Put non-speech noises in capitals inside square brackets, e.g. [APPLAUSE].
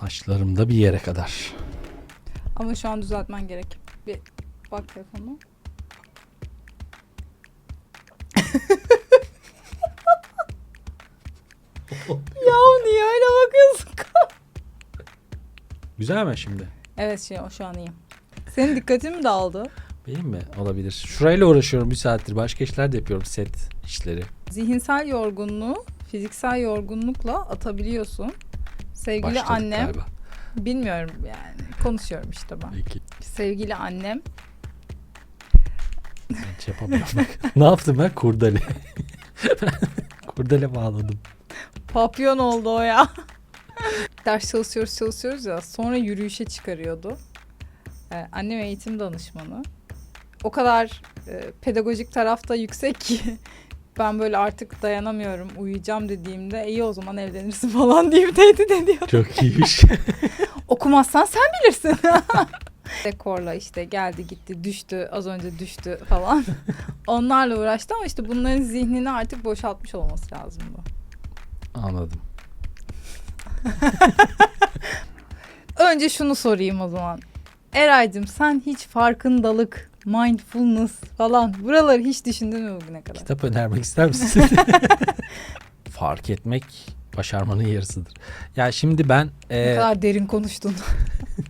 Saçlarımda bir yere kadar. Ama şu an düzeltmen gerek. Bir bak telefonuna. [LAUGHS] ya niye öyle bakıyorsun? Güzel mi şimdi? Evet şey o şu an iyi. Senin dikkatin mi dağıldı? Benim mi? Olabilir. Şurayla uğraşıyorum bir saattir. Başka işler de yapıyorum. Set işleri. Zihinsel yorgunluğu fiziksel yorgunlukla atabiliyorsun. Sevgili Başladık annem, galiba. bilmiyorum yani konuşuyorum işte ben. Peki. Sevgili annem Ben yapamıyorum. ne yaptım ben? Kurdele. [LAUGHS] Kurdele bağladım. Papyon oldu o ya. [LAUGHS] Ders çalışıyoruz çalışıyoruz ya sonra yürüyüşe çıkarıyordu. Ee, annem eğitim danışmanı. O kadar e, pedagojik tarafta yüksek ki ben böyle artık dayanamıyorum uyuyacağım dediğimde iyi o zaman evlenirsin [LAUGHS] falan deyip tehdit ediyor. Çok iyiymiş. [LAUGHS] Okumazsan sen bilirsin. [LAUGHS] Dekorla işte geldi gitti düştü az önce düştü falan. Onlarla uğraştı ama işte bunların zihnini artık boşaltmış olması lazımdı. Anladım. Önce şunu sorayım o zaman. Eray'cığım sen hiç farkındalık, mindfulness falan buraları hiç düşündün mü bugüne kadar? Kitap önermek ister misin? [LAUGHS] [LAUGHS] Fark etmek başarmanın yarısıdır. Ya şimdi ben Ne e, kadar derin konuştun. [LAUGHS]